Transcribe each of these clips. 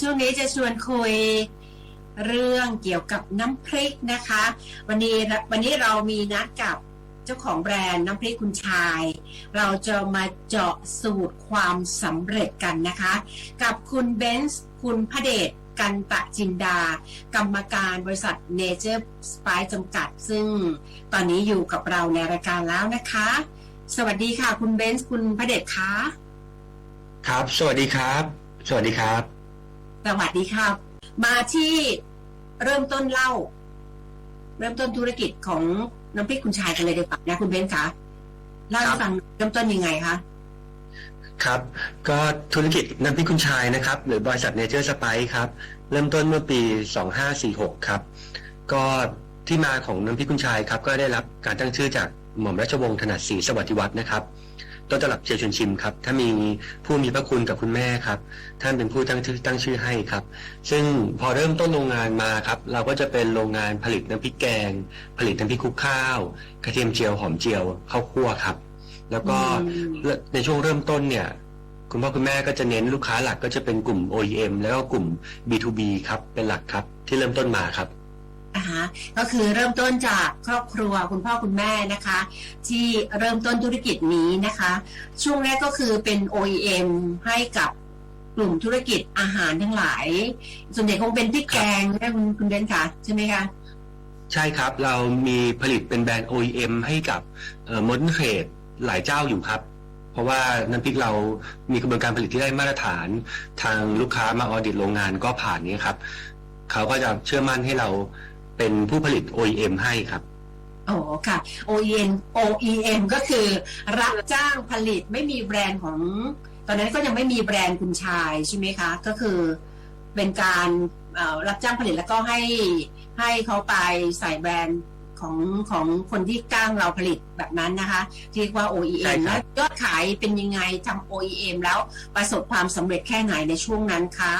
ช่วงนี้จะชวนคุยเรื่องเกี่ยวกับน้ำพริกนะคะ วันนี้วันนี้เรามีนัดกับเจ้าของแบรนด์น้ำพริกคุณชาย เราจะมาเจาะสูตรความสำเร็จกันนะคะ กับคุณเบนซ์คุณพระเดชกันตะจินดา กรรมการบริษัทเนเจอร์สไปจำกัด ซึ่งตอนนี้อยู่กับเราในรายการแล้วนะคะ สวัสดีค่ะ คุณเบนซ์คุณพระเดชคะครับ สวัสดีครับ สวัสดีครับ สวัสดีครับมาที่เริ่มต้นเล่า เริ่มต้นธุรกิจของน้ำพริกคุณชายกันเลยดีกว่านะคุณเบนซ์คะเล่าให้ฟังเริ่มต้นยังไงคะครับก็ธุรกิจน้ำพริกคุณชายนะครับ หรือบริษัทเนเจอร์สไปครับ เริ่มต้นเมื่อปี 2546 ครับ ก็ที่มาของน้ำพริกคุณชายครับ ก็ได้รับการตั้งชื่อจากหม่อมราชวงศ์ถนัดศรีสวัสดิวัฒน์นะครับ ต้นตลับเจียวชวนชิมครับถ้ามีผู้มีพระคุณกับคุณแม่ครับท่านเป็นผู้ตั้งชื่อตั้งชื่อให้ครับ ซึ่งพอเริ่มต้นโรงงานมาครับ เราก็จะเป็นโรงงานผลิตน้ำพริกแกง ผลิตน้ำพริกคลุกข้าว กระเทียมเจียวหอมเจียวข้าวคั่วครับ แล้วก็อืมในช่วงเริ่มต้นเนี่ย คุณพ่อคุณแม่ก็จะเน้นลูกค้าหลักก็จะเป็นกลุ่ม OEM แล้วก็กลุ่ม B2B ครับเป็นหลักครับที่เริ่มต้นมาครับ อ่าฮะก็คือเริ่มต้นจากครอบครัวคุณพ่อคุณแม่นะคะ ที่เริ่มต้นธุรกิจนี้นะคะ ช่วงแรกก็คือเป็น OEM ให้กับกลุ่มธุรกิจอาหารทั้งหลาย ส่วนใหญ่คงเป็นพริกแกงนะคุณคุณเบนซ์คะใช่ไหมคะใช่ครับเรามีผลิตเป็นแบรนด์ OEM ให้กับมดเทรดหลายเจ้าอยู่ครับ เพราะว่าน้ำพริกเรามีกระบวนการผลิตที่ได้มาตรฐาน ทางลูกค้ามาออดิตโรงงานก็ผ่านนี้ครับ เขาก็จะเชื่อมั่นให้เรา เป็นผู้ผลิต OEM ให้ครับโอ้ค่ะ OEM OEM ก็คือรับจ้างผลิตไม่มีแบรนด์ของ ตอนนั้นก็ยังไม่มีแบรนด์คุณชายใช่ไหมคะ ก็คือเป็นการเอ่อรับจ้างผลิตแล้วก็ให้ให้เขาไปใส่แบรนด์ของของคนที่จ้างเราผลิตแบบนั้นนะคะที่เรียกว่าใช่ OEM ครัแล้บวยอดขายเป็นยังไงทำ OEM แล้วประสบความสำเร็จแค่ไหนในช่วงนั้นคะ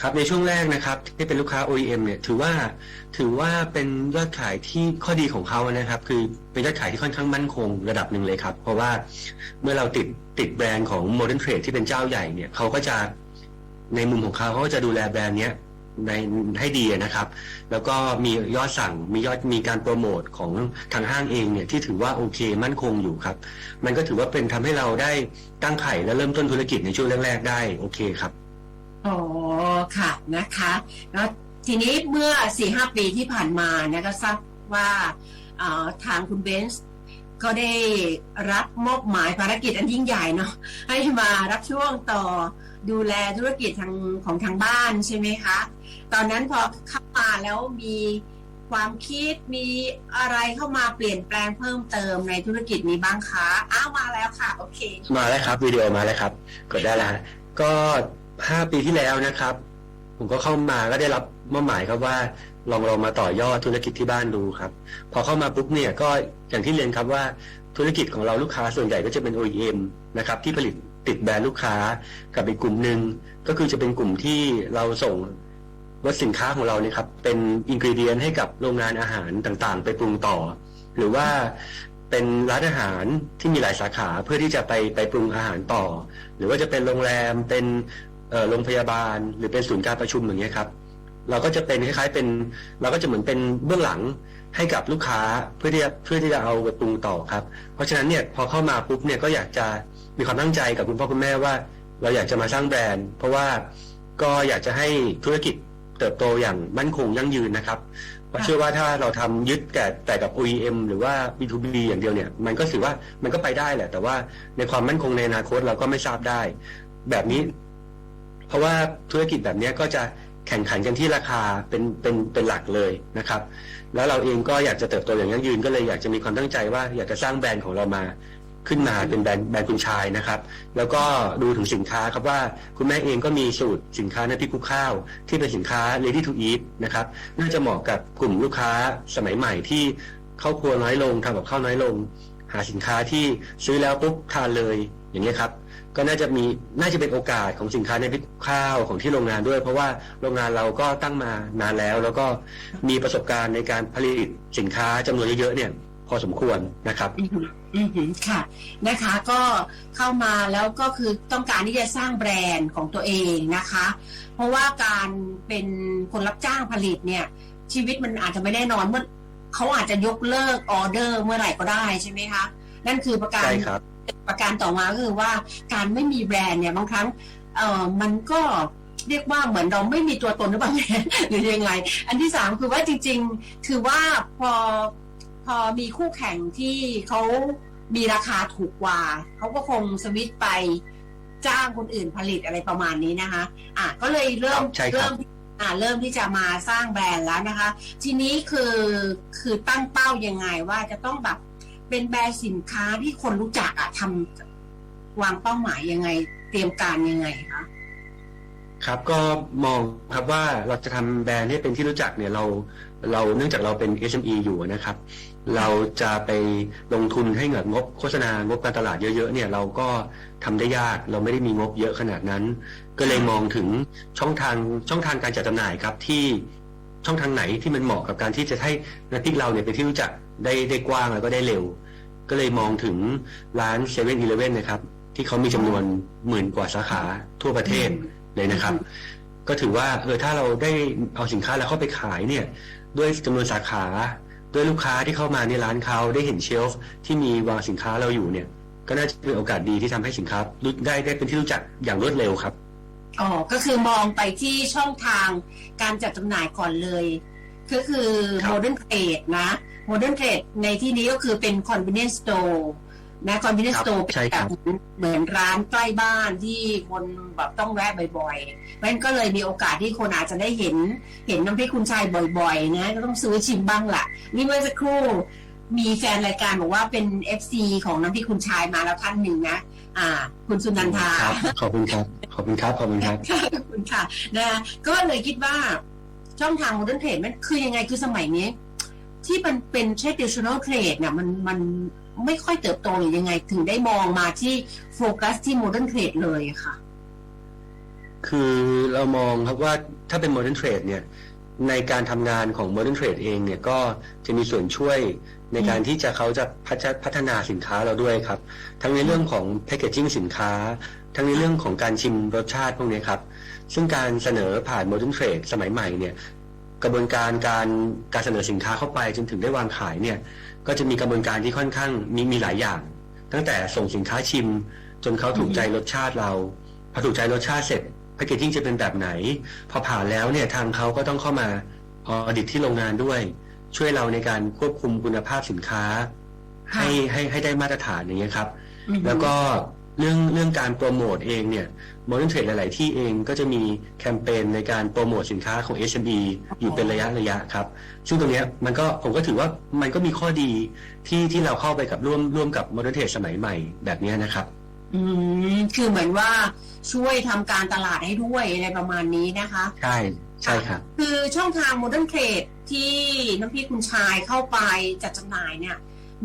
ครับในช่วงแรกนะครับที่เป็นลูกค้า OEM เนี่ยถือว่าถือว่าเป็นยอดขายที่ข้อดีของเขานะครับ คือเป็นยอดขายที่ค่อนข้างมั่นคงระดับหนึ่งเลยครับ เพราะว่าเมื่อเราติดติดแบรนด์ของ Modern Trade ที่เป็นเจ้าใหญ่เนี่ยเขาก็จะในมุมของเขาเขาก็จะดูแลแบรนด์เนี้ยในให้ดีนะครับ แล้วก็มียอดสั่งมียอดมีการโปรโมทของทางห้างเองเนี่ยที่ถือว่าโอเคมั่นคงอยู่ครับ มันก็ถือว่าเป็นทำให้เราได้ตั้งไข่และเริ่มต้นธุรกิจในช่วงแรกๆได้โอเคครับ อ๋อค่ะนะคะแล้วทีนี้เมื่อสี่ห้าปีที่ผ่านมาเนี่ยก็ทราบว่าทางคุณเบนซ์ก็ได้รับมอบหมายภารกิจอันยิ่งใหญ่เนาะให้มารับช่วงต่อดูแลธุรกิจทางของทางบ้านใช่ไหมคะ ตอนนั้นพอเข้ามาแล้วมีความคิดมีอะไรเข้ามาเปลี่ยนแปลงเพิ่มเติมในธุรกิจนี้บ้างคะอ้าวมาแล้วค่ะ โอเค มาแล้วครับวิดีโอมาแล้วครับ กดได้แล้วฮะก็ ห้าปีที่แล้วนะครับ ผมก็เข้ามาก็ได้รับมอบหมายครับว่า ลองลองมาต่อยอดธุรกิจที่บ้านดูครับ พอเข้ามาปุ๊บเนี่ยก็อย่างที่เรียนครับว่าธุรกิจของเราลูกค้าส่วนใหญ่ก็จะเป็น OEM นะครับที่ผลิตติดแบรนด์ลูกค้ากับอีกกลุ่มหนึ่งก็คือจะเป็นกลุ่มที่เราส่งวัตสินค้าของเราเนี่ยครับเป็นอินก e เดียนให้กับโรงงานอาหารต่างๆ ไปปรุงต่อ หรือว่าเป็นร้านอาหารที่มีหลายสาขาเพื่อที่จะไปไปปรุงอาหารต่อ หรือว่าจะเป็นโรงแรมเป็น โรงพยาบาล หรือเป็นศูนย์การประชุมอย่างเงี้ยครับ เราก็จะเป็นคล้ายๆเป็น เราก็จะเหมือนเป็นเบื้องหลังให้กับลูกค้าเพื่อที่จะเพื่อที่จะเอาไปปรุงต่อครับ เพราะฉะนั้นเนี่ยพอเข้ามาปุ๊บเนี่ยก็อยากจะมีความตั้งใจกับคุณพ่อคุณแม่ว่า เราอยากจะมาสร้างแบรนด์ เพราะว่าก็อยากจะให้ธุรกิจเติบโตอย่างมั่นคงยั่งยืนนะครับเพราะเชื่อว่าถ้าเราทำยึดแต่แต่กับ OEM หรือว่า B2B อย่างเดียวเนี่ย มันก็ถือว่ามันก็ไปได้แหละ แต่ว่าในความมั่นคงในอนาคตเราก็ไม่ทราบได้ แบบนี้ เพราะว่าธุรกิจแบบนี้ก็จะแข่งขันกันที่ราคาเป็นเป็นเป็นหลักเลยนะครับ แล้วเราเองก็อยากจะเติบโตอย่างยั่งยืนก็เลยอยากจะมีความตั้งใจว่าอยากจะสร้างแบรนด์ของเรามาขึ้นมาเป็นแบรนด์แบรนด์คุณชายนะครับ แล้วก็ดูถึงสินค้าครับว่าคุณแม่เองก็มีสูตรสินค้าในพริกคลุกข้าว ที่เป็นสินค้า ready to eat นะครับน่าจะเหมาะกับกลุ่มลูกค้าสมัยใหม่ที่เข้าครัวน้อยลงทำกับข้าวน้อยลง หาสินค้าที่ซื้อแล้วปุ๊บทานเลยอย่างนี้ครับ ก็น่าจะมีน่าจะเป็นโอกาสของสินค้าในพริกข้าวของที่โรงงานด้วย เพราะว่าโรงงานเราก็ตั้งมานานแล้ว แล้วก็มีประสบการณ์ในการผลิตสินค้าจำนวนเยอะๆเนี่ย พออสมควรนะครับอือหืออือหือค่ะนะคะ ก็เข้ามาแล้วก็คือต้องการที่จะสร้างแบรนด์ของตัวเองนะคะ เพราะว่าการเป็นคนรับจ้างผลิตเนี่ย ชีวิตมันอาจจะไม่แน่นอนเมื่อเขาอาจจะยกเลิกออเดอร์เมื่อไหร่ก็ได้ใช่ไหมคะนั่นคือประการใช่ครับ ประการต่อมาก็คือว่าการไม่มีแบรนด์เนี่ยบางครั้งเอ่อมันก็เรียกว่าเหมือนเราไม่มีตัวตนหรือเปล่าหรือยังไง อันที่สามคือว่าจริง ๆ คือว่าพอพอมีคู่แข่งที่เขามีราคาถูกกว่า เขาก็คงสวิตช์ไปจ้างคนอื่นผลิตอะไรประมาณนี้นะคะ อะก็เลยเริ่มครับใช่ครับเริ่มอ่าเริ่มที่จะมาสร้างแบรนด์แล้วนะคะ ทีนี้คือคือตั้งเป้ายังไงว่าจะต้องแบบ เป็นแบรนด์สินค้าที่คนรู้จักอะทำวางเป้าหมายยังไง เตรียมการยังไงคะครับก็มองครับว่าเราจะทำแบรนด์ให้เป็นที่รู้จักเนี่ยเราเราเนื่องจากเราเป็น SME อยู่นะครับ เราจะไปลงทุนให้เงินงบโฆษณางบการตลาดเยอะๆเนี่ยเราก็ทำได้ยากเราไม่ได้มีงบเยอะขนาดนั้น ก็เลยมองถึงช่องทางช่องทางการจัดจำหน่ายครับที่ช่องทางไหนที่มันเหมาะกับการที่จะให้นักติ๊กเราเนี่ยเป็นที่รู้จักได้ได้กว้างแล้วก็ได้เร็ว ก็เลยมองถึงร้านเซเว่นอีเลเว่นนะครับ ที่เขามีจำนวนหมื่นกว่าสาขาทั่วประเทศเลยนะครับ ก็ถือว่าเออถ้าเราได้เอาสินค้าเราเข้าไปขายเนี่ย ด้วยจำนวนสาขา ด้วยลูกค้าที่เข้ามาในร้านเขาได้เห็นเชลฟ์ที่มีวางสินค้าเราอยู่เนี่ย ก็น่าจะเป็นโอกาสดีที่ทำให้สินค้ารู้ได้ได้เป็นที่รู้จักอย่างรวดเร็วครับอ๋อก็คือมองไปที่ช่องทางการจัดจำหน่ายก่อนเลย ก็คือครับ Modern Trade นะ Modern Trade ในที่นี้ก็คือเป็น Convenience Store นะ Convenience ครับ Store เป็นใช่แบครับบเหมือนร้านใกล้บ้านที่คนแบบต้องแวะบ่อยๆเพราะฉะนั้นก็เลยมีโอกาสที่คนอาจจะได้เห็น เห็นน้ำพริกคุณชายบ่อยๆนะก็ต้องซื้อชิมบ้างล่ะ นี่เมื่อสักครู่มีแฟนรายการบอกว่าเป็น FC ของน้ำพริกคุณชายมาแล้วท่านหนึ่งนะ อ่า คุณสุนันทาครับ ขอบคุณครับ ขอบคุณครับ ขอบคุณครับค่ะขอบคุณค่ะนะก็เลยคิดว่าช่องทาง modern trade มันคือยังไงคือสมัยนี้ ที่มันเป็น traditional trade เนี่ยมันมันไม่ค่อยเติบโตหรือยังไง ถึงได้มองมาที่โฟกัสที่ modern trade เลยค่ะ คือเรามองครับว่าถ้าเป็น modern trade เนี่ยในการทำงานของ modern trade เองเนี่ยก็จะมีส่วนช่วยในการที่จะเขาจะพัฒพัฒนาสินค้าเราด้วยครับ ทั้งในเรื่องของ packaging สินค้า ทั้งในเรื่องของการชิมรสชาติพวกนี้ครับ ซึ่งการเสนอผ่าน modern trade สมัยใหม่เนี่ย กระบวนการการการเสนอสินค้าเข้าไปจนถึงได้วางขายเนี่ยก็จะมีกระบวนการที่ค่อนข้างมีมีหลายอย่าง ตั้งแต่ส่งสินค้าชิม จนเขาถูกใจรสชาติเราพอถูกใจรสชาติเสร็จแพคเกจิ้งจะเป็นแบบไหน พอผ่านแล้วเนี่ยทางเขาก็ต้องเข้ามาออดิตที่โรงงานด้วย ช่วยเราในการควบคุมคุณภาพสินค้าค่ะให้ให้ให้ได้มาตรฐานอย่างเงี้ยครับอือฮึแล้วก็ เรื่องเรื่องการโปรโมทเองเนี่ย Modern Trade หลาย ๆ ที่เองก็จะมีแคมเปญในการโปรโมทสินค้าของ SME อยู่เป็นระยะระยะครับ ซึ่งตรงเนี้ยมันก็ผมก็ถือว่ามันก็มีข้อดีที่ที่เราเข้าไปกับร่วมร่วมกับ Modern Trade สมัยใหม่แบบเนี้ยนะครับ อืมคือเหมือนว่าช่วยทำการตลาดให้ด้วยอะไรประมาณนี้นะคะ ใช่ใช่ครับคือช่องทาง Modern Trade ที่น้ำพริกคุณชายเข้าไปจัดจำหน่ายเนี่ย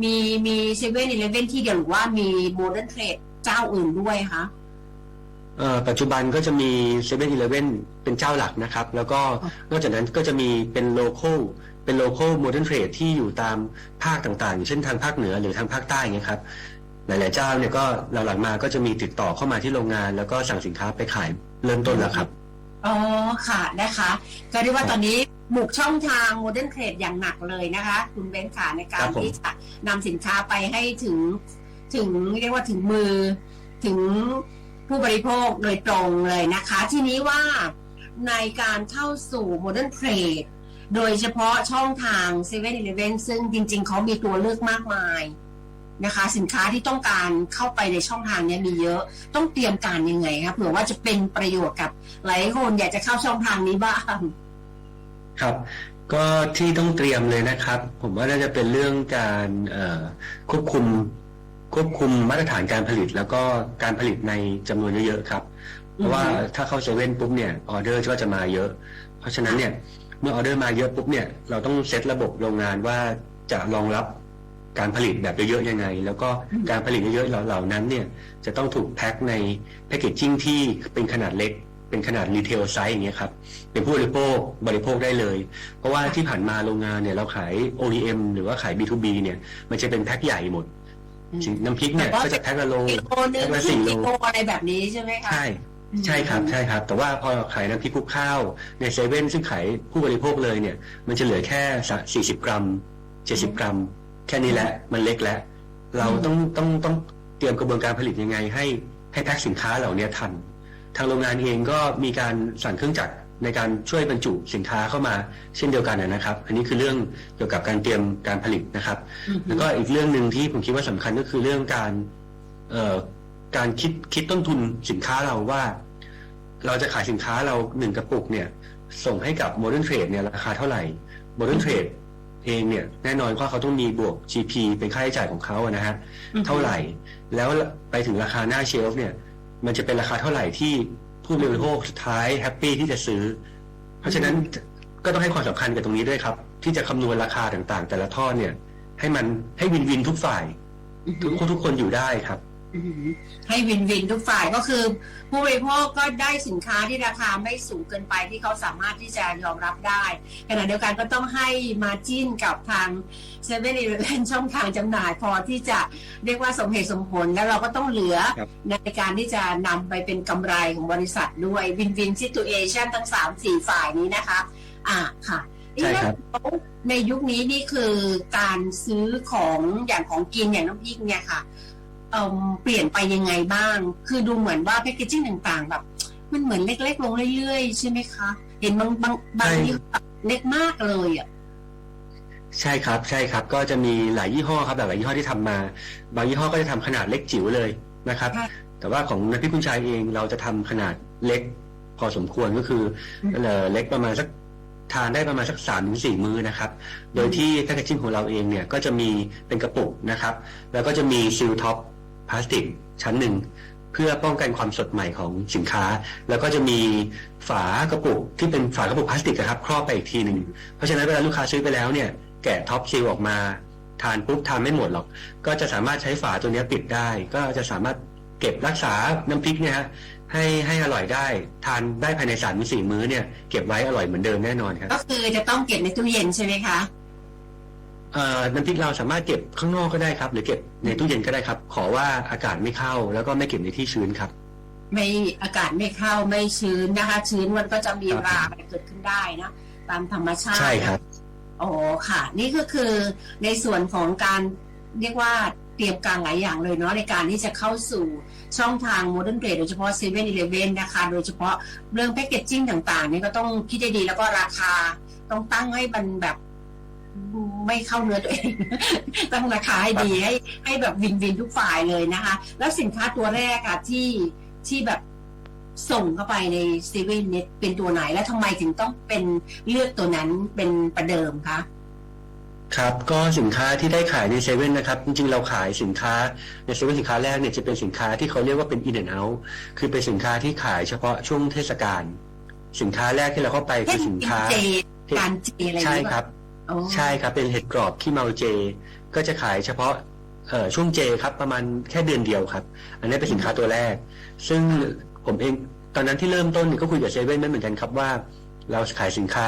มีมีเซเว่นอีเลฟเว่นที่เดียวหรือว่ามี Modern Trade เจ้าอื่นด้วยคะเอ่อปัจจุบันก็จะมี7 e เ e ่ e อเป็นเจ้าหลักนะครับ แล้วก็อ๋อนอกจากนั้นก็จะมีเป็นโลโก้เป็นโลโก้โมเดิร์นเทรดที่อยู่ตามภาคต่างๆอย่างเช่นทางภาคเหนือหรือทางภาคใต้เงี้ยครับหลายๆเจ้าเนี่ยก็หลังๆมาก็จะมีติดต่อเข้ามาที่โรงงาน แล้วก็สั่งสินค้าไปขายเริ่มต้นแล้วครับอ๋อค่ะนะคะ ก็เรียกว่าครับตอนนี้บุกช่องทาง Modern Trade อย่างหนักเลยนะคะ คุณเบนซ์ค่ะในกาครัรบผมที่จะนำสินค้าไปให้ถึง ถึงเรียกว่าถึงมือถึงผู้บริโภคโดยตรงเลยนะคะ ทีนี้ว่าในการเข้าสู่ Modern Trade โดยเฉพาะช่องทาง7 e เ e ่ e อซึ่งจริงๆ เขามีตัวเลือกมากมายนะคะ สินค้าที่ต้องการเข้าไปในช่องทางนี้มีเยอะต้องเตรียมการยังไงครับเผื่อว่าจะเป็นประโยชน์กับหลายคนอยากจะเข้าช่องทางนี้บ้างครับก็ที่ต้องเตรียมเลยนะครับ ผมว่าน่าจะเป็นเรื่องการควบคุม ควบคุมมาตรฐานการผลิตแล้วก็การผลิตในจำนวนเยอะๆครับ เพราะว่าอือฮึถ้าเข้าเซเว่นปุ๊บเนี่ยออเดอร์ก็จะมาเยอะ เพราะฉะนั้นเนี่ยเมื่อออเดอร์มาเยอะปุ๊บเนี่ยเราต้องเซตระบบโรงงานว่าจะรองรับการผลิตแบบเยอะๆยังไง แล้วก็การผลิตเยอะๆเหล่าๆนั้นเนี่ยจะต้องถูกแพ็คในแพคเกจจิ้งที่เป็นขนาดเล็ก เป็นขนาดรีเทลไซส์อย่างเงี้ยครับเป็นผู้บริโภคบริโภคได้เลย เพราะว่าที่ผ่านมาโรงงานเนี่ยเราขาย OEM หรือว่าขาย B2B เนี่ยมันจะเป็นแพ็คใหญ่หมดอืม น้ำพริกเนี่ยแต่ว่าก็จะแพ็คละโลกิโลนึงแพ็คละครึ่สี่งโลกิโลอะไรแบบนี้ใช่ไหมคะใช่ใช่ครับใช่ครับ แต่ว่าพอขายน้ำพริกคลุกข้าวในเซเว่นซึ่งขายผู้บริโภคเลยเนี่ย มันจะเหลือแค่สี่สิบกรัมเจ็ดสิบกรัม แค่นี้แหละมันเล็กแล้ว เราต้องต้องต้องเตรียมกระบวนการผลิตยังไงให้ให้แพ็คสินค้าเหล่านี้ทัน ทางโรงงานเองก็มีการสั่งเครื่องจักร ในการช่วยบรรจุสินค้าเข้ามาเช่นเดียวกันนะครับ อันนี้คือเรื่องเกี่ยวกับการเตรียมการผลิตนะครับอืมแล้วก็อีกเรื่องหนึ่งที่ผมคิดว่าสำคัญก็คือเรื่องการเอ่อการคิดคิดต้นทุนสินค้าเราว่า เราจะขายสินค้าเราหนึ่งกระปุกเนี่ย ส่งให้กับ Modern Trade เนี่ยราคาเท่าไหร่ Modern Trade เองเนี่ยแน่นอนว่าเขาต้องมีบวก GP เป็นค่าใช้จ่ายของเขาอะนะฮะอืมเท่าไหร่ แล้วไปถึงราคาหน้าเชลฟ์เนี่ย มันจะเป็นราคาเท่าไหร่ที่ ผู้บริโภคสุดท้ายแฮปปี้ที่จะซื้อ เพราะฉะนั้นก็ต้องให้ความสำคัญกับตรงนี้ด้วยครับ ที่จะคำนวณราคาต่างๆ แต่ละทอดเนี่ย ให้มันให้วินวินทุกฝ่ายอืมทุกคนทุกคนอยู่ได้ครับอืม ให้วินวินทุกฝ่ายก็คือ ผู้บริโภคก็ได้สินค้าที่ราคาไม่สูงเกินไปที่เขาสามารถที่จะยอมรับได้ขณะเดียวกันก็ต้องให้มาจิ้นกับทางเซเว่นอีเลนช่องทางจำหน่ายพอที่จะเรียกว่าสมเหตุสมผล แล้วเราก็ต้องเหลือครับในการที่จะนำไปเป็นกำไรของบริษัทด้วยวินวินซิตูเอชันทั้งสามสี่ฝ่ายนี้นะคะ อ่าค่ะใช่ครับแล้วในยุคนี้นี่คือการซื้อของอย่างของกินอย่างน้ำพริกเนี่ยค่ะ เอ่อเปลี่ยนไปยังไงบ้าง คือดูเหมือนว่าแพคเกจจิ้งต่างๆแบบ มันเหมือนเล็ก ๆ ลงเรื่อยๆ ใช่ไหมคะ เห็นบางบางบางใช่ที่แบบเล็กมากเลยอะใช่ครับ ใช่ครับ ก็จะมีหลายยี่ห้อครับหลายยี่ห้อที่ทำมา บางยี่ห้อก็จะทำขนาดเล็กจิ๋วเลยนะครับค่ะแต่ว่าของน้ำพริกคุณชายเองเราจะทำขนาดเล็ก พอสมควรก็คืออมเอ่อเล็กประมาณสักทานได้ประมาณสักสามถึงสี่มื้อนะครับ โดยที่แพคเกจจิ้งของเราเองเนี่ยก็จะมีเป็นกระปุกนะครับ แล้วก็จะมีซิลท็อป พลาสติกชั้นหนึ่งเพื่อป้องกันความสดใหม่ของสินค้า แล้วก็จะมีฝากระปุกที่เป็นฝากระปุกพลาสติกนะครับครอบไปอีกทีหนึ่งเพราะฉะนั้นเวลาลูกค้าซื้อไปแล้วเนี่ยแกะท็อปซีลออกมาทานปุ๊บทานไม่หมดหรอก ก็จะสามารถใช้ฝาตัวนี้ปิดได้ ก็จะสามารถเก็บรักษาน้ำพริกเนี่ยฮะให้ให้อร่อยได้ ทานได้ภายในสามสี่มื้อเนี่ยเก็บไว้อร่อยเหมือนเดิมแน่นอนครับ ก็คือจะต้องเก็บในตู้เย็นใช่ไหมคะ น้ำพริกเราสามารถเก็บข้างนอกก็ได้ครับ หรือเก็บในตู้เย็นก็ได้ครับ ขอว่าอากาศไม่เข้าแล้วก็ไม่เก็บในที่ชื้นครับ ไม่อากาศไม่เข้าไม่ชื้นนะคะ ชื้นมันก็จะมีครับราอะไรเกิดขึ้นได้นะตามธรรมชาติใช่ครับอ๋อค่ะ นี่ก็คือในส่วนของการเรียกว่าเตรียมการหลายอย่างเลยเนาะในการที่จะเข้าสู่ช่องทาง Modern Trade โดยเฉพาะ7 e เ e ่ e อนะคะ โดยเฉพาะเรื่องแพ c เกจจิ้งต่างๆนี่ก็ต้องคิดให้ดีแล้วก็ราคาต้องตั้งให้มันแบบ ไม่เข้าเนื้อตัวเอง ตั้งราคาให้ดีให้ให้แบบวินวินทุกฝ่ายเลยนะคะ แล้วสินค้าตัวแรกอะที่ที่แบบส่งเข้าไปในเซเว่นเนี่ยเป็นตัวไหนและทำไมถึงต้องเป็นเลือกตัวนั้นเป็นประเดิมคะครับก็สินค้าที่ได้ขายในเซเว่นนะครับจริงๆเราขายสินค้าในเซเว่นสินค้าแรกเนี่ยจะเป็นสินค้าที่เขาเรียกว่าเป็น in and out คือเป็นสินค้าที่ขายเฉพาะช่วงเทศกาลสินค้าแรกที่เราเข้าไปเช่คืนอสินค้าเจการเจอะไรอย่างใช่เงี้ยครับ อ๋อใช่ครับเป็นเห็ดกรอบขี้เมาเจ ก็จะขายเฉพาะเอ่อช่วงเจครับ ประมาณแค่เดือนเดียวครับ อันนี้เป็นสินค้าตัวแรก ซึ่งผมเองตอนนั้นที่เริ่มต้นเนี่ยก็คุยกับเซเว่นไม่เหมือนกันครับว่า เราขายสินค้า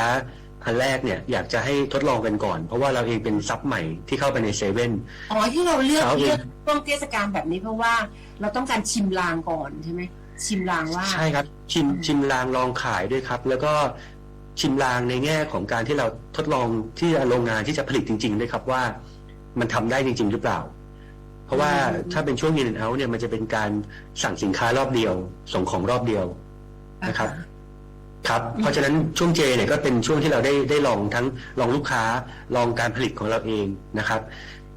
อันแรกเนี่ยอยากจะให้ทดลองกันก่อน เพราะว่าเราเองเป็นซับใหม่ที่เข้าไปในเซเว่น อ๋อที่เราเลือกครับ เลือกช่วงเทศกาลแบบนี้เพราะว่าเราต้องการชิมลางก่อนใช่ไหมชิมลางว่า ใช่ครับชิมอืมชิมลางลองขายด้วยครับ แล้วก็ ชิมลางในแง่ของการที่เราทดลองที่โรงงานที่จะผลิตจริงๆด้วยครับว่ามันทำได้จริง ๆ หรือเปล่า เพราะว่าถ้าเป็นช่วง in and out เนี่ยมันจะเป็นการสั่งสินค้ารอบเดียว ส่งของรอบเดียวนะครับ ครับ เพราะฉะนั้นช่วงเจเนี่ยก็เป็นช่วงที่เราได้ได้ลองทั้งลองลูกค้าลองการผลิตของเราเองนะครับ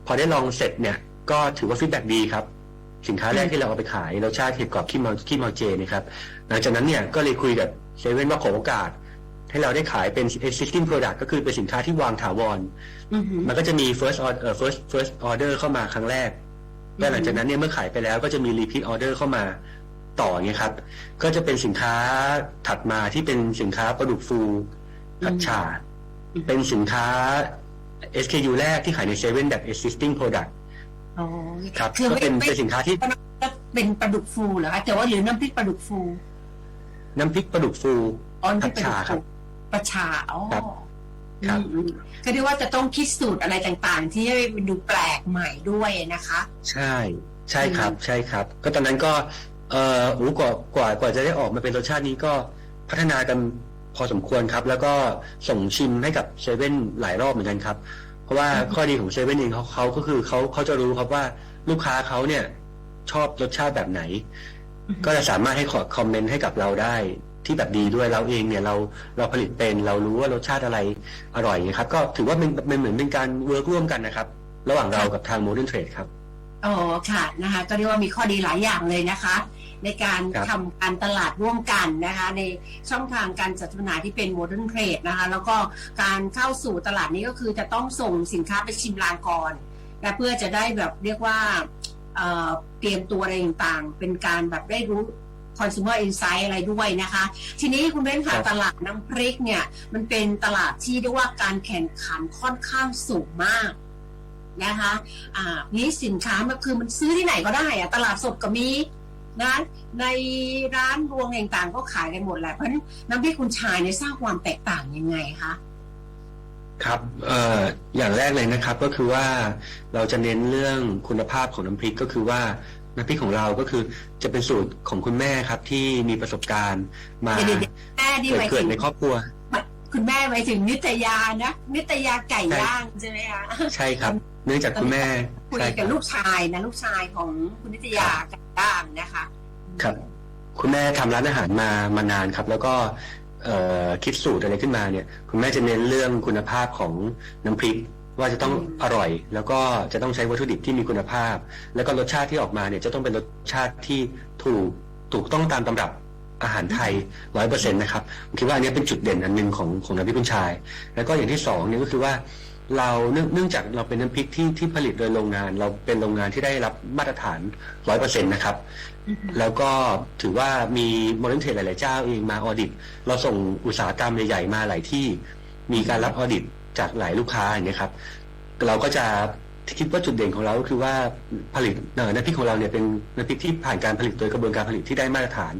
พอได้ลองเสร็จเนี่ย ก็ถือว่าฟีดแบ็ดีครับสินค้าแรกที่เราเอาไปขายรสชาติเห็ดกรอบขี้เมาขี้เมาเจเนะครับ หลังจากนั้นเนี่ยก็เลยคุยกับเซเว่นว่าขอโอกาส ให้เราได้ขายเป็น existing product ก็คือเป็นสินค้าที่วางถาวรอือหือมันก็จะมี first order เอ่อ first first order เข้ามาครั้งแรกและหลังจากนั้นเนี่ยเมื่อขายไปแล้วก็จะมี repeat order เข้ามาต่ออย่างเงี้ยครับ ก็จะเป็นสินค้าถัดมาที่เป็นสินค้าปลาดุกฟูผัดฉาอืมเป็นสินค้า SKU แรกที่ขายในเซเว่นแบบ existing product อ๋อครับคือก็ไม่เป็นไม่เป็นสินค้าที่ก็เป็นปลาดุกฟูเหรอคะแต่ว่าหรือน้ำพริกปลาดุกฟู น้ำพริกปลาดุกฟูอ๋อที่เป็นผัดฉ่าครับ ประชาอ๋อครับครับอืมอืมก็เรียกว่าจะต้องคิดสูตรอะไรต่างๆ ที่ให้ดูแปลกใหม่ด้วยนะคะ ใช่ ใช่ครับ ใช่ครับ ก็ตอนนั้นก็ เอ่อโอ้กว่ากว่ากว่าจะได้ออกมาเป็นรสชาตินี้ก็พัฒนากันพอสมควรครับ แล้วก็ส่งชิมให้กับเซเว่นหลายรอบเหมือนกันครับ เพราะว่าอืม ข้อดีของเซเว่นเองเขาเขาก็คือเขาเขาจะรู้ครับว่าลูกค้าเขาเนี่ยชอบรสชาติแบบไหน ก็จะสามารถให้ขอคอมเมนต์ให้กับเราได้ ที่แบบดีด้วยเราเองเนี่ยเราเราผลิตเป็นเรารู้ว่ารสชาติอะไรอร่อยนะครับ ก็ถือว่าเป็นเป็นเหมือนเป็นการเวิร์กร่วมกันนะครับ ระหว่างเรากับทาง Modern Trade ครับอ๋อค่ะนะคะ ก็เรียกว่ามีข้อดีหลายอย่างเลยนะคะ ในการครับทำการตลาดร่วมกันนะคะ ในช่องทางการจัดจำหน่ายที่เป็นโมเดิร์นเทรดนะคะ แล้วก็การเข้าสู่ตลาดนี้ก็คือจะต้องส่งสินค้าไปชิมลางก่อนนะเพื่อจะได้แบบเรียกว่าเอ่อเตรียมตัวอะไรต่างๆ เป็นการแบบได้รู้ consumer insight อะไรด้วยนะคะ ทีนี้คุณเบ้นค่ะครับตลาดน้ำพริกเนี่ย มันเป็นตลาดที่เรียกว่าการแข่งขันค่อนข้างสูงมากนะคะอ่านี้สินค้ามันคือมันซื้อที่ไหนก็ได้อะตลาดสดก็มีนะในร้านรวงต่างๆก็ขายกันหมดแหละเพราะฉะนั้นน้ำพริกคุณชายเนี่ยสร้างความแตกต่างยังไงคะครับเอ่ออย่างแรกเลยนะครับก็คือว่าเราจะเน้นเรื่องคุณภาพของน้ำพริกก็คือว่า น้ำพริกของเราก็คือจะเป็นสูตรของคุณแม่ครับ ที่มีประสบการณ์มาเดี๋ยวๆแม่ที่เกิดหมายเกิถึดงในครอบครัว คุณแม่หมายถึงนิตยานะ นิตยาไก่ย่างใช่ไหมคะ ใช่ครับ เนื่องจากคุณแม่คุยใช่คกัรับบ ลูกชายนะลูกชายของคุณนิตยาไก่ย่างนะคะครับ คุณแม่ทำร้านอาหารมามานานครับ แล้วก็เอ่อคิดสูตรอะไรขึ้นมาเนี่ย คุณแม่จะเน้นเรื่องคุณภาพของน้ำพริก ว่าจะต้องอืมอร่อย แล้วก็จะต้องใช้วัตถุดิบที่มีคุณภาพ แล้วก็รสชาติที่ออกมาเนี่ยจะต้องเป็นรสชาติที่ถูกถูกต้องตามตำรับอาหารไทยร้อยเปอร์เซ็นต์นะครับผมคิดว่าอันนี้เป็นจุดเด่นอันหนึ่งของของน้ำพริกคุณชาย แล้วก็อย่างที่สองเนี่ยก็คือว่าเราเนื่องเนื่องจากเราเป็นน้ำพริกที่ที่ผลิตโดยโรงงาน เราเป็นโรงงานที่ได้รับมาตรฐานร้อยเปอร์เซ็นต์นะครับอือฮึแล้วก็ถือว่ามีโมเดลเทรดหลาย ๆ เจ้าเองมาออดิต เราส่งอุตสาหกรรมใหญ่ ๆ มาหลายที่ มีการรับออดิต จากหลายลูกค้าอย่างนี้ยครับ เราก็จะคิดว่าจุดเด่นของเราก็คือว่าผลิตเอ่อน้ำพริกของเราเนี่ยเป็นน้ำพริกที่ผ่านการผลิตโดยกระบวนการผลิตที่ได้มาตรฐาน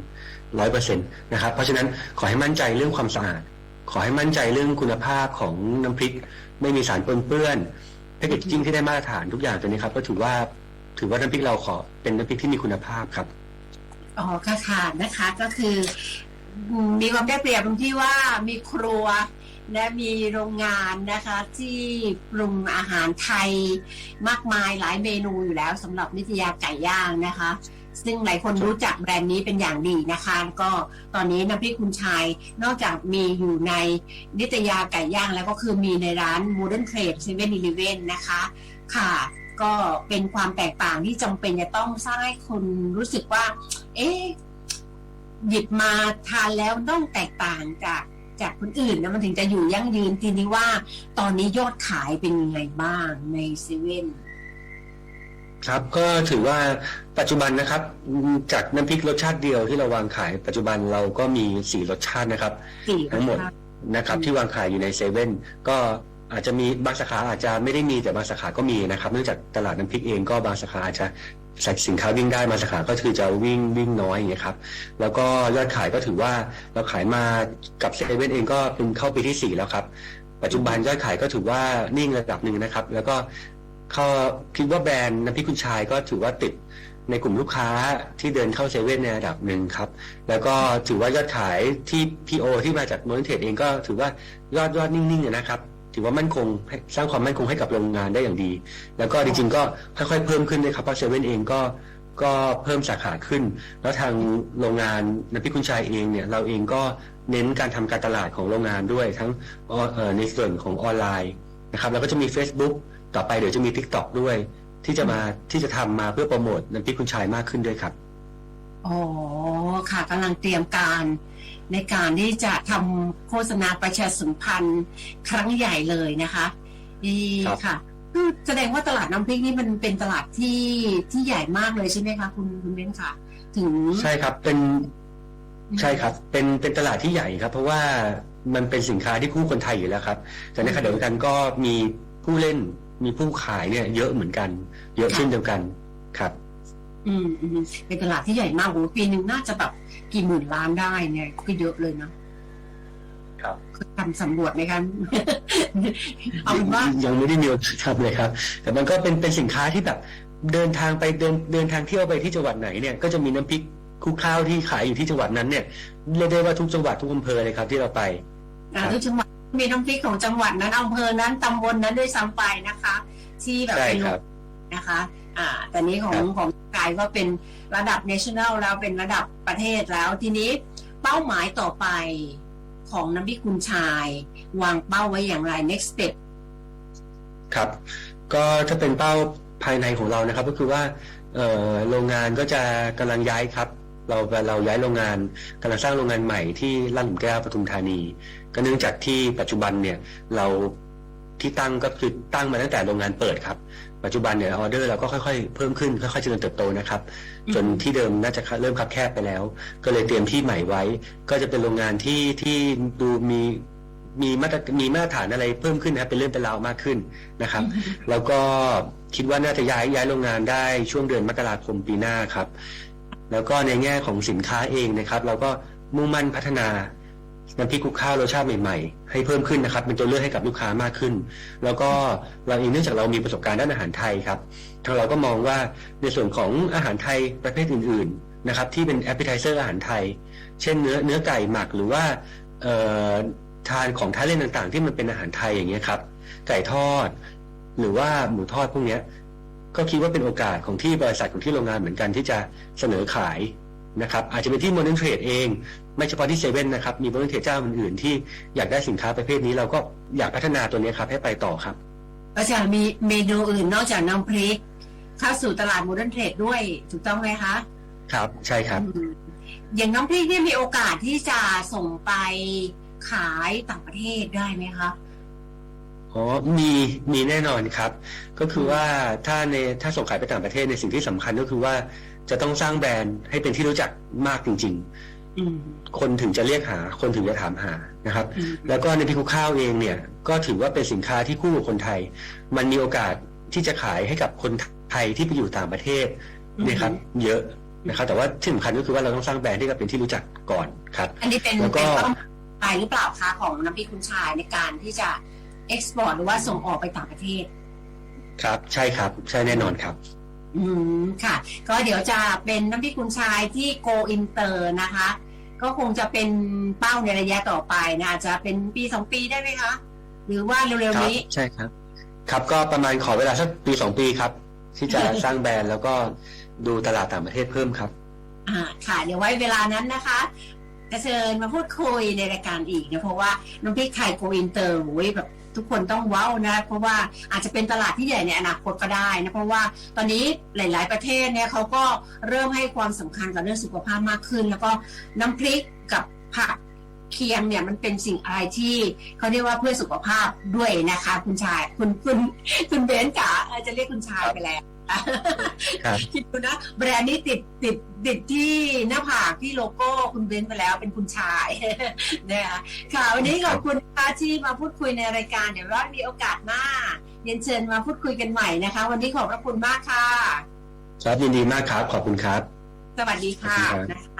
ร้อยเปอร์เซ็นต์นะครับ เพราะฉะนั้นขอให้มั่นใจเรื่องความสะอาด ขอให้มั่นใจเรื่องคุณภาพของน้ำพริก ไม่มีสารปนเปื้อนแพคเกจจิ้งที่ได้มาตรฐานทุกอย่างตัวนี้ครับ ก็ถือว่าถือว่าน้ำพริกเราขอเป็นน้ำพริกที่มีคุณภาพครับอ๋อค่ะค่ะนะคะก็คือมมีความได้เปรียบตรงที่ว่ามีครัว และมีโรงงานนะคะที่ปรุงอาหารไทยมากมายหลายเมนูอยู่แล้วสำหรับนิตยาไก่ย่างนะคะ ซึ่งหลายคนรู้จักแบรนด์นี้เป็นอย่างดีนะคะก็ตอนนี้น้ำพริกคุณชายนอกจากมีอยู่ในนิตยาไก่ย่างแล้วก็คือมีในร้าน Modern Trade 7 e เ e ่ e อนะคะ ค่ะก็เป็นความแตกต่างที่จำเป็นจะต้องสร้างให้คนรู้สึกว่า เอ๊ะหยิบมาทานแล้วต้องแตกต่างจาก จากคนอื่นนะมันถึงจะอยู่ยั่งยืนทีนี้ว่า ตอนนี้ยอดขายเป็นยังไงบ้างในเซเว่นครับก็ถือว่าปัจจุบันนะครับอืมจากน้ำพริกรสชาติเดียวที่เราวางขายปัจจุบันเราก็มีสี่รสชาตินะครับสี่ทั้งหมดนะครับ ที่วางขายอยู่ในเซเว่นก็อาจจะมีบางสาขาอาจจะไม่ได้มีแต่บางสาขาก็มีนะครับ เนื่องจากตลาดน้ำพริกเองก็บางสาขาอาจจะใส่สินค้าวิ่งได้บาสาขาก็คือจะวิ่งวิ่งน้อยอย่างเงี้ยครับ แล้วก็ยอดขายก็ถือว่าเราขายมากับเซเว่นเองก็เป็นเข้าปีที่สี่แล้วครับ ปัจจุบันยอดขายก็ถือว่านิ่งระดับหนึ่งนะครับ แล้วก็เขาคิดว่าแบรนด์น้ำพริกคุณชายก็ถือว่าติดในกลุ่มลูกค้าที่เดินเข้าเซเว่นในระดับหนึ่งครับ แล้วก็ถือว่ายอดขายที่พีโอที่มาจากโมเดลเทรดเองก็ถือว่ายอดยอดนิ่งๆนะครับ ถือว่ามั่นคงสร้างความมั่นคงให้กับโรงงานได้อย่างดี แล้วก็จริงๆก็ค่อยๆเพิ่มขึ้นเลยครับเพราะเซเว่นเองก็ก็เพิ่มสาขาขึ้น แล้วทางโรงงานนพิคุณชายเองเนี่ยเราเองก็เน้นการทำการตลาดของโรงงานด้วย ทั้งในส่วนของออนไลน์นะครับแล้วก็จะมี Facebook ต่อไปเดี๋ยวจะมี TikTok ด้วย ที่จะมาที่จะทำมาเพื่อโปรโมทนพิคุณชายมากขึ้นด้วยครับ อ๋อค่ะกำลังเตรียมการ ในการที่จะทำโฆษณาประชาสัมพันธ์ครั้งใหญ่เลยนะคะนี่ครับ ค่ะคือแสดงว่าตลาดน้ำพริกนี่มันเป็นตลาดที่ที่ใหญ่มากเลยใช่ไหมคะคุณคุณเบ้นค่ะ ถึง ใช่ครับเป็นใช่ครับ เป็นเป็นตลาดที่ใหญ่ครับ เพราะว่ามันเป็นสินค้าที่คู่คนไทยอยู่แล้วครับ แต่ในขณะเดียวกันก็มีผู้เล่นมีผู้ขายเนี่ย เยอะเหมือนกัน เยอะเช่นเดียวกันครับ อืมอืมเป็นตลาดที่ใหญ่มากโอ้โหปีหนึ่งน่าจะแบบกี่หมื่นล้านได้เนี่ยก็เยอะเลยนะครับเคยทำสำรวจไหมคะเอาเป็นว่ายังไม่ได้มีโอกาสทำเลยครับ แต่มันก็เป็นเป็นสินค้าที่แบบเดินทางไปเดินเดินทางเที่ยวไปที่จังหวัดไหนเนี่ยก็จะมีน้ำพริกคลุกข้าวที่ขายอยู่ที่จังหวัดนั้นเนี่ยเรียกได้ว่าทุกจังหวัดทุกอำเภอเลยครับที่เราไปอ่าครับทุกจังหวัดมีน้ำพริกของจังหวัดนั้นอำเภอนั้นตำบลนั้นด้วยซ้ำไปนะคะ ที่แบบใช่เป็นครับนะคะ อ่าแต่นี้ของครับของกายก็เป็นระดับ national แล้วเป็นระดับประเทศแล้วทีนี้เป้าหมายต่อไปของน้ำพริกคุณชาย วางเป้าไว้อย่างไร next step ครับ ก็ถ้าเป็นเป้าภายในของเรานะครับ ก็คือว่าเอ่อโรงงานก็จะกำลังย้ายครับ เราเราย้ายโรงงานกำลังสร้างโรงงานใหม่ที่ลาดหลุมแก้วปทุมธานี ก็เนื่องจากที่ปัจจุบันเนี่ยเรา ที่ตั้งก็คือตั้งมาตั้งแต่โรงงานเปิดครับ ปัจจุบันเนี่ยออเดอร์เราก็ค่อยๆ เพิ่มขึ้นค่อยๆเจริญเติบโตนะครับ จนที่เดิมน่าจะเริ่มคับแคบไปแล้ว ก็เลยเตรียมที่ใหม่ไว้ ก็จะเป็นโรงงานที่ที่ดูมีมีมาตรมีมาตรฐานอะไรเพิ่มขึ้นนะครับเป็นเรื่องเป็นราวมากขึ้นนะครับ แล้วก็คิดว่าน่าจะย้ายย้ายโรงงานได้ช่วงเดือนมกราคมปีหน้าครับ แล้วก็ในแง่ของสินค้าเองนะครับ เราก็มุ่งมั่นพัฒนา น้ำพริกคลุกข้าวรสชาติใหม่ๆ ให้เพิ่มขึ้นนะครับเป็นตัวเลือกให้กับลูกค้ามากขึ้น แล้วก็เราเองเนื่องจากเรามีประสบการณ์ด้านอาหารไทยครับทางเราก็มองว่าในส่วนของอาหารไทยประเภทอื่นๆนะครับที่เป็นแอปเปิลไทเซอร์อาหารไทย เช่นเนื้อเนื้อไก่หมักหรือว่าทานของทานเล่นต่างๆ ที่มันเป็นอาหารไทยอย่างเงี้ยครับไก่ทอด หรือว่าหมูทอดพวกเนี้ยก็คิดว่าเป็นโอกาสของที่บริษัทของที่โรงงานเหมือนกันที่จะเสนอขาย นะครับอาจจะเป็นที่โมเดิร์นเทรดเอง ไม่เฉพาะที่เซเว่นนะครับมีโมเดิร์นเทรดเจ้าอื่นๆ ที่อยากได้สินค้าประเภทนี้เราก็อยากพัฒนาตัวเนี้ยครับให้ไปต่อครับก็จะมีเมนูอื่นนอกจากน้ำพริกเข้าสู่ตลาดโมเดิร์นเทรดด้วยถูกต้องไหมคะ ครับใช่ครับอืมอย่างน้ำพริกเนี่ยมีโอกาสที่จะส่งไปขายต่างประเทศได้ไหมคะอ๋อมีมีแน่นอนครับ ก็คือว่าถ้าในถ้าส่งขายไปต่างประเทศในยสิ่งที่สำคัญก็คือว่า จะต้องสร้างแบรนด์ให้เป็นที่รู้จักมากจริงอืมๆคนถึงจะเรียกหา คนถึงจะถามหานะครับอืมแล้วก็ในพิคุข้าวเองเนี่ย ก็ถือว่าเป็นสินค้าที่คู่กับคนไทย มันมีโอกาสที่จะขายให้กับคนไทยที่ไปอยู่ต่างประเทศเนี่ยครับ เยอะนะครับ แต่ว่าที่สำคัญก็คือว่าเราต้องสร้างแบรนด์ที่เป็นที่รู้จักก่อนครับ อันนี้เป็นแล้วก็เป็นเป้าหมายหรือเปล่าคะของน้ำพริกคุณชายในการที่จะเอ็กซ์พอร์ตหรือว่าส่งออกไปต่างประเทศ ครับ ใช่ครับ ใช่แน่นอนครับ อืมค่ะ ก็เดี๋ยวจะเป็นน้ำพริกคุณชายที่โกอินเตอร์นะคะ ก็คงจะเป็นเป้าในระยะต่อไปนะอาจจะเป็นปีสองปีได้ไหมคะ หรือว่าเร็วคๆรับนี้ ใช่ครับ ครับก็ประมาณขอเวลาสักปีสองปีครับ ที่จะสร้างแบรนด์แล้วก็ดูตลาดต่างประเทศเพิ่มครับ อ่าค่ะ เดี๋ยวไว้เวลานั้นนะคะ จะเชิญมาพูดคุยในรายการอีกนะเพราะว่าน้ำพริกไทยโกอินเตอร์โอ้ยแบบทุกคนต้องว้าวนะเพราะว่าอาจจะเป็นตลาดที่ใหญ่ในอนาคตก็ได้นะเพราะว่าตอนนี้หลาย ๆ ประเทศเนี่ยเขาก็เริ่มให้ความสำคัญกับเรื่องสุขภาพมากขึ้น แล้วก็น้ำพริกกับผักเคียงเนี่ยมันเป็นสิ่งอะไรที่เขาเรียกว่าเพื่อสุขภาพด้วยนะคะ คุณชายคุณคุณคุณเบนซ์จ๋าจะเรียกคุณชายไปแล้ว ครับคิดดูนะแบรนด์นี้ติดติดติดที่หน้าผากที่โลโก้คุณเบนซ์ไปแล้วเป็นคุณชายนะคะค่ะวันนี้ขอบคุณค่ะที่มาพูดคุยในรายการเดี๋ยวว่ามีโอกาสหน้าเรียนเชิญมาพูดคุยกันใหม่นะคะ วันนี้ขอบพระคุณมากค่ะครับยินดีมากครับ ขอบคุณครับ สวัสดีค่ะขอบคุณครับนะคะ